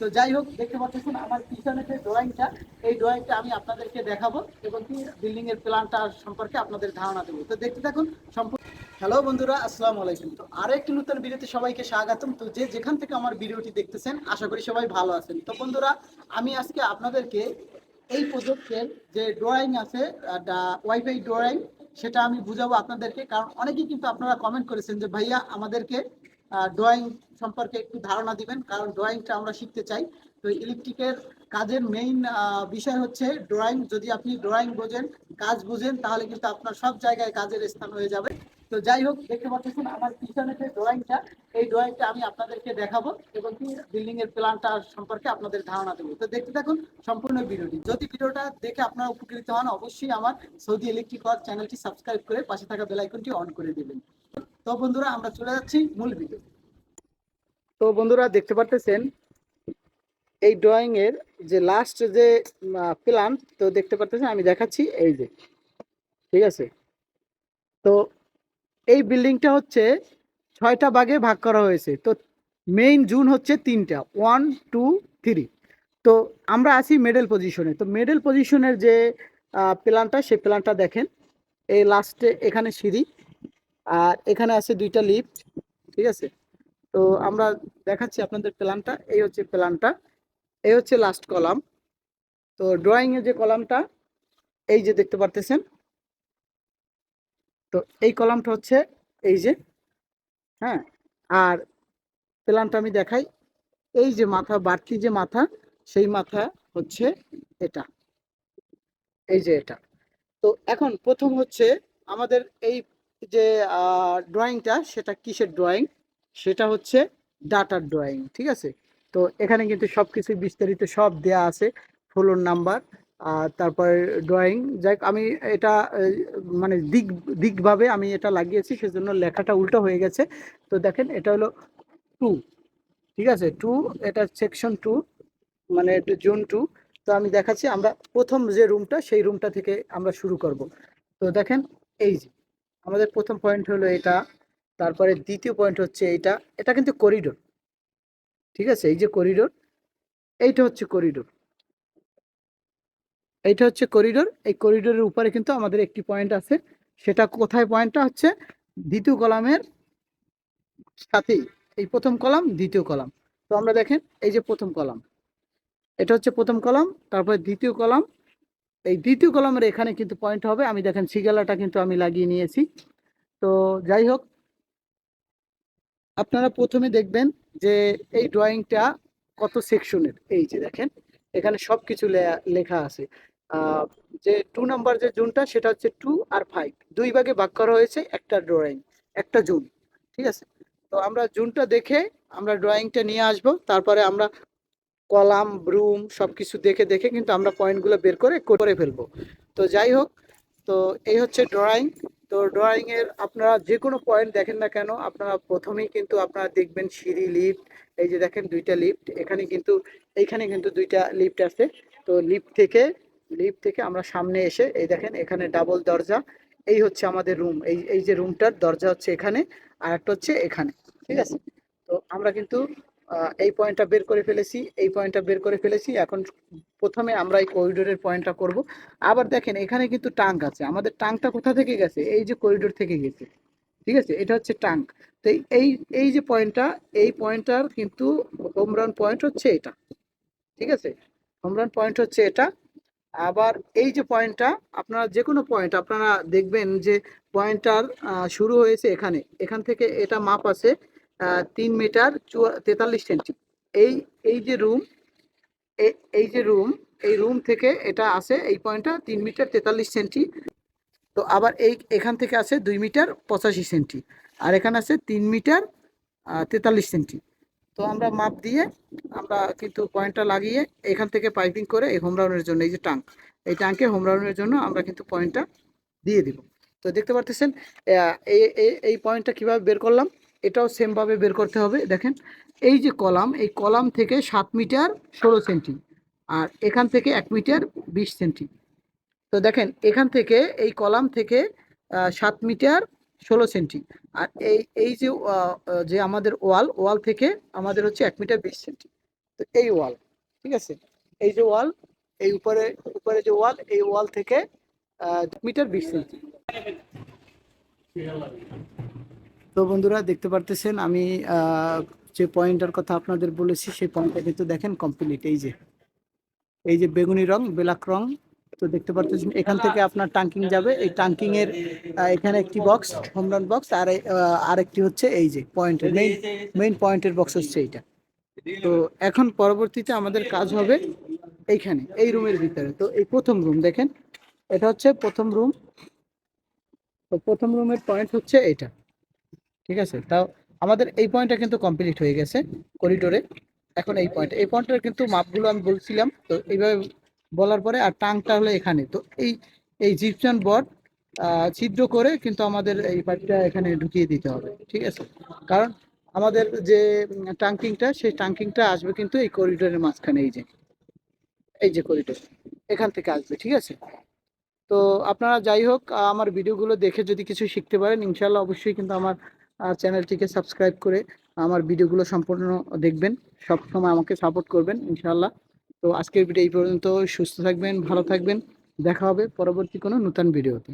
তো যাই হোক, দেখতে পাচ্ছেন আমার পিছনে যে ড্রয়িংটা এই ড্রয়িংটা আমি আপনাদেরকে দেখাবো এবং কি বিল্ডিং এর প্ল্যানটা সম্পর্কে আপনাদের ধারণা দেবো। তো দেখতে থাকুন, সম্পূর্ণ হ্যালো বন্ধুরা, আসসালামু আলাইকুম। তো আরও একটি নতুন ভিডিওতে সবাইকে স্বাগতম। তো যে যেখান থেকে আমার ভিডিওটি দেখতেছেন, আশা করি সবাই ভালো আছেন। তো বন্ধুরা, আমি আজকে আপনাদেরকে এই প্রজেক্টের যে ড্রয়িং আছে ওয়াইফাই ড্রয়িং সেটা আমি বুঝাবো আপনাদেরকে। কারণ অনেকেই কিন্তু আপনারা কমেন্ট করেছেন যে, ভাইয়া, আমাদেরকে ড্রয়িং সম্পর্কে একটু ধারণা দিবেন, কারণ ড্রয়িংটা আমরা শিখতে চাই। তো ইলেকট্রিকের কাজের মেইন বিষয় হচ্ছে ড্রয়িং যদি আপনি ড্রয়িং বোঝেন, কাজ বুঝেন, তাহলে কিন্তু আপনার সব জায়গায় কাজের স্থান হয়ে যাবে। তো যাই হোক, দেখতে পাচ্ছেন আমার পিছনে যে ড্রয়িংটা এই ড্রয়িংটা আমি আপনাদেরকে দেখাবো এবং কি বিল্ডিং এর প্ল্যানটা সম্পর্কে আপনাদের ধারণা দেবো। তো দেখতে থাকুন সম্পূর্ণ ভিডিওটি। যদি ভিডিওটা দেখে আপনারা উপকৃত হন, অবশ্যই আমার সৌদি ইলেকট্রিক চ্যানেলটি সাবস্ক্রাইব করে পাশে থাকা বেল আইকনটি অন করে দেবেন। তো বন্ধুরা, আমরা চলে যাচ্ছি মূল ভিডিও তো। বন্ধুরা, দেখতে পারতেছেন, এই ড্রয়িং এর যে লাস্ট যে প্ল্যান তো দেখতে পারতেছেন, আমি দেখাচ্ছি, এই যে, ঠিক আছে? তো এই বিল্ডিংটা হচ্ছে ছয়টা ভাগে ভাগ করা হয়েছে। তো মেইন জুন হচ্ছে তিনটা ওয়ান টু থ্রি তো আমরা আছি মেডেল পজিশনে তো মেডেল পজিশনের যে প্ল্যানটা সেই প্ল্যানটা দেখেন। এই লাস্টে এখানে সিঁড়ি। আর এখানে আছে দুইটা লিফট ঠিক আছে? তো আমরা দেখাচ্ছি আপনাদের প্ল্যানটা, এই হচ্ছে প্ল্যানটা, এই হচ্ছে লাস্ট কলাম তো ড্রয়িং এর যে কলামটা এই যে দেখতে পারতেছেন? তো এই কলামটা হচ্ছে এই যে হ্যাঁ? আর প্ল্যানটা আমি দেখাই, এই যে মাথা, বাড়তি যে মাথা, সেই মাথা হচ্ছে এটা, এই যে এটা। তো এখন প্রথম হচ্ছে আমাদের এই যে ড্রয়িংটা সেটা কিসের ড্রয়িং সেটা হচ্ছে ডাটার ড্রয়িং ঠিক আছে? তো এখানে কিন্তু সব কিছু বিস্তারিত সব দেয়া আছে, ফ্লোর নাম্বার আর তারপরে ড্রয়িং যাই আমি এটা মানে দিক, দিকভাবে আমি এটা লাগিয়েছি, সেজন্য লেখাটা উল্টো হয়ে গেছে। তো দেখেন, এটা হলো টু ঠিক আছে? টু এটা সেকশন টু মানে জোন টু তো আমি দেখাচ্ছি, আমরা প্রথম যে রুমটা সেই রুমটা থেকে আমরা শুরু করব। তো দেখেন, এই যে আমাদের প্রথম পয়েন্ট হলো এটা, তারপরে দ্বিতীয় পয়েন্ট হচ্ছে এইটা এটা কিন্তু করিডোর ঠিক আছে? এই যে করিডোর এইটা হচ্ছে করিডোর এইটা হচ্ছে করিডোর এই করিডোরের উপরে কিন্তু আমাদের একটি পয়েন্ট আছে, সেটা কোথায় পয়েন্টটা হচ্ছে? দ্বিতীয় কলামের সাথেই, এই প্রথম কলাম, দ্বিতীয় কলাম। তো আমরা দেখেন, এই যে প্রথম কলাম, এটা হচ্ছে প্রথম কলাম, তারপরে দ্বিতীয় কলাম এই দ্বিতীয় কলামের এখানে কিন্তু পয়েন্ট হবে। আমি দেখেন সিগালাটা কিন্তু আমি লাগিয়ে নিয়েছি। তো যাই হোক, আপনারা প্রথমে দেখবেন যে এই ড্রয়িংটা কত সেকশনের এই যে দেখেন, এখানে সব কিছু লেখা আছে। যে টু নাম্বার যে জুনটা, সেটা হচ্ছে টু আর ফাইভ দুই ভাগে ভাগ করা হয়েছে একটা ড্রয়িং একটা জুন। ঠিক আছে? তো আমরা জুনটা দেখে আমরা ড্রয়িংটা নিয়ে আসব। তারপরে আমরা কলাম, ব্রুম সব কিছু দেখে দেখে কিন্তু আমরা পয়েন্টগুলো বের করে করে ফেলব। তো যাই হোক, তো এই হচ্ছে ড্রয়িং তো ড্রয়িং এর আপনারা যে কোনো পয়েন্ট দেখেন না কেন, আপনারা প্রথমেই কিন্তু আপনারা দেখবেন সিঁড়ি লিফট এই যে দেখেন দুইটা লিফট এখানে কিন্তু, এইখানে কিন্তু দুইটা লিফট আছে। তো লিফট থেকে লিফট থেকে আমরা সামনে এসে, এই দেখেন এখানে ডাবল দরজা, এই হচ্ছে আমাদের রুম এই এই যে রুমটার দরজা হচ্ছে এখানে, আর একটা হচ্ছে এখানে, ঠিক আছে? তো আমরা কিন্তু এই পয়েন্টটা বের করে ফেলেছি, এই পয়েন্টটা বের করে ফেলেছি। এখন প্রথমে আমরা এই করিডোরের পয়েন্টটা করব। আবার দেখেন, এখানে কিন্তু টাঙ্ক আছে। আমাদের টাঙ্কটা কোথা থেকে গেছে? এই যে করিডোর থেকে গেছে। ঠিক আছে? এটা হচ্ছে টাঙ্ক তো এই- এই যে পয়েন্টটা এই পয়েন্টটার কিন্তু হোম রান পয়েন্ট হচ্ছে এটা। ঠিক আছে? হোম রান পয়েন্ট হচ্ছে এটা। আবার এই যে পয়েন্টটা আপনারা যে কোনো পয়েন্ট আপনারা দেখবেন যে পয়েন্টটার শুরু হয়েছে এখানে। এখান থেকে এটা মাপ আছে। তিন মিটার তেতাল্লিশ সেন্টি এই এই যে রুম এই যে রুম এই রুম থেকে এটা আছে এই পয়েন্টটা তিন মিটার তেতাল্লিশ সেন্টি। তো আবার এই, এখান থেকে আছে দুই মিটার পঁচাশি সেন্টি। আর এখানে আছে তিন মিটার তেতাল্লিশ সেন্টি। তো আমরা মাপ দিয়ে আমরা কিন্তু পয়েন্টটা লাগিয়ে এখান থেকে পাইপিং করে এই হোম রাউন্ডের জন্য, এই যে টাঙ্ক এই টাঙ্কে হোম রাউন্ডের জন্য আমরা কিন্তু পয়েন্টটা দিয়ে দিব। তো দেখতে পারতেছেন এই- এই পয়েন্টটা কীভাবে বের করলাম? এটাও সেমভাবে বের করতে হবে। দেখেন, এই যে কলাম, এই কলাম থেকে সাত মিটার ষোলো সেন্টি আর এখান থেকে এক মিটার বিশ সেন্টি। তো দেখেন, এখান থেকে, এই কলাম থেকে সাত মিটার ষোলো সেন্টি আর এই এই যে যে আমাদের ওয়াল ওয়াল থেকে আমাদের হচ্ছে এক মিটার বিশ সেন্টি। তো এই ওয়াল, ঠিক আছে? এই যে ওয়াল, এই উপরে উপরে যে ওয়াল, এই ওয়াল থেকে মিটার বিশ সেন্টি। তো বন্ধুরা দেখতে পারতেছেন, আমি যে পয়েন্টার কথা আপনাদের বলেছি, সেই পয়েন্টটা কিন্তু দেখেন কমপ্লিট এই যে। এই যে বেগুনি রং ব্ল্যাক রং, তো দেখতে পারতেছেন, এখান থেকে আপনার টাঙ্কিং যাবে, এই টাঙ্কিং এর এখানে একটি বক্স হোমরান বক্স আর আরেকটি হচ্ছে এই যে পয়েন্টের মেইন মেইন পয়েন্টের বক্স হচ্ছে এইটা। তো এখন পরবর্তীতে আমাদের কাজ হবে এইখানে, এই রুমের ভিতরে। তো এই প্রথম রুম দেখেন, এটা হচ্ছে প্রথম রুম তো প্রথম রুমের পয়েন্ট হচ্ছে এটা ঠিক আছে? তাও আমাদের এই পয়েন্টটা কিন্তু কমপ্লিট হয়ে গেছে করিডোরে এখন এই পয়েন্ট এই পয়েন্টের কিন্তু মাপগুলো আমি বলছিলাম, তো এইভাবে বলার পরে আর টাংটা হলো এখানে। তো এই এই জিপসন বট ছিদ্র করে কিন্তু আমাদের এই পাইপটা এখানে ঢুকিয়ে দিতে হবে, ঠিক আছে? কারণ আমাদের যে টাঙ্কিংটা সেই টাঙ্কিংটা আসবে কিন্তু এই করিডোরের মাঝখানে, এই যে। এই যে করিডোর এখান থেকে আসবে, ঠিক আছে? তো আপনারা যাই হোক, আমার ভিডিওগুলো দেখে যদি কিছু শিখতে পারেন ইনশাল্লাহ অবশ্যই কিন্তু আমার চ্যানেলটিকে সাবস্ক্রাইব করে আমার ভিডিওগুলো সম্পূর্ণ দেখবেন। সব সময় আমাকে সাপোর্ট করবেন ইনশাল্লাহ তো আজকের ভিডিও এই পর্যন্ত। সুস্থ থাকবেন, ভালো থাকবেন। দেখা হবে পরবর্তী কোনো নতুন ভিডিওতে।